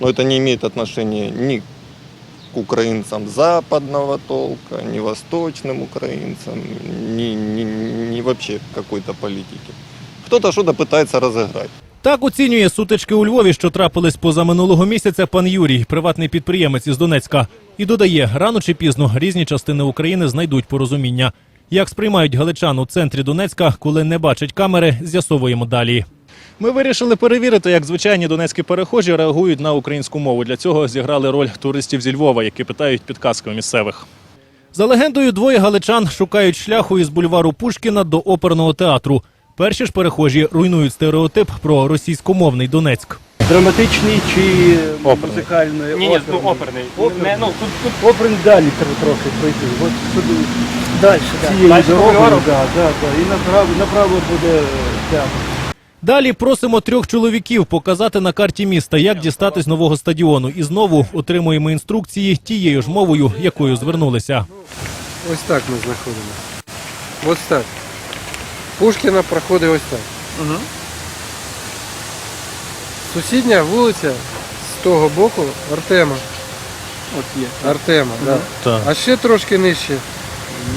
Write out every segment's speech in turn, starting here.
Но это не имеет отношения ни к украинцам западного толка, ни восточным украинцам, ни, ни, ни вообще к какой-то политике. Кто-то что-то пытается разыграть. Так оцінює сутички у Львові, що трапились позаминулого місяця пан Юрій, приватний підприємець із Донецька. І додає, рано чи пізно різні частини України знайдуть порозуміння. Як сприймають галичан у центрі Донецька, коли не бачать камери, з'ясовуємо далі. Ми вирішили перевірити, як звичайні донецькі перехожі реагують на українську мову. Для цього зіграли роль туристів зі Львова, які питають підказки у місцевих. За легендою, двоє галичан шукають шляху із бульвару Пушкіна до оперного театру. Перші ж перехожі руйнують стереотип про російськомовний Донецьк. Драматичний чи Оперний. музикальний? Ні, ні, ну оперний. Не, ну тут, тут Оперний далі треба трохи пройти. От сюди. Дальше, да. Цією дорогою, да, да, да. І направо, направо буде театр. Далі просимо трьох чоловіків показати на карті міста, як дістатись нового стадіону. І знову отримуємо інструкції тією ж мовою, якою звернулися. Ось так ми знаходимося. Ось так. Пушкіна проходить ось так. Угу. Сусідня вулиця з того боку Артема. от є. Артема, да. Так. А ще трошки нижче.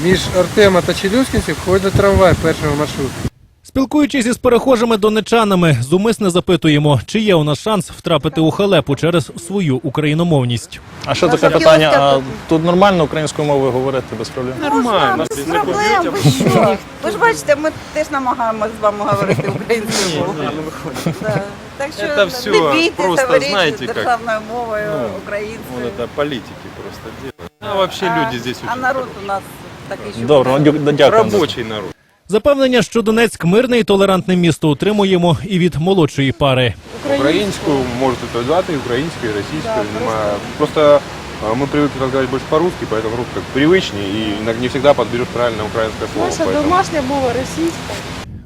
Між Артема та Челюскінців ходить трамвай першого маршруту. Спілкуючись із перехожими донечанами, зумисне запитуємо, чи є у нас шанс втрапити у халепу через свою україномовність. А що таке питання? А тут нормально українською мовою говорити без проблем? Нормально, без проблем. Ви що? Ви ж бачите, ми теж намагаємося з вами говорити українською мовою. Да. Так що Это всё не бійтеся, просто, говоріть знаєте, як, державною мовою, ну, українською. Вот это политики просто делают. А вообще А- люди здесь А очень народ у нас такий, що Добре, ну, дя- дякую. рабочий народ. Запевнення, що Донецьк мирне і толерантне місто отримуємо і від молодшої пари. Українську можете сказати, українською, і російською. Немає. Просто а, ми привыкли разговаривать больше по-русски, поэтому русский как привычнее, и не всегда подберешь правильно украинское слово. Наша поэтому- домашня мова російська.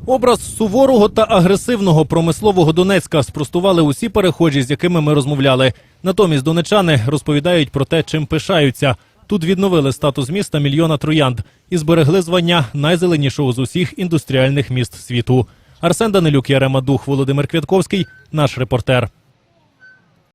Образ суворого та агресивного промислового Донецька спростували усі перехожі, з якими ми розмовляли. Натомість донечани розповідають про те, чим пишаються. Тут відновили статус міста мільйона троянд і зберегли звання найзеленішого з усіх індустріальних міст світу. Арсен Данилюк, Ярема Дух, Володимир Квятковський, наш репортер.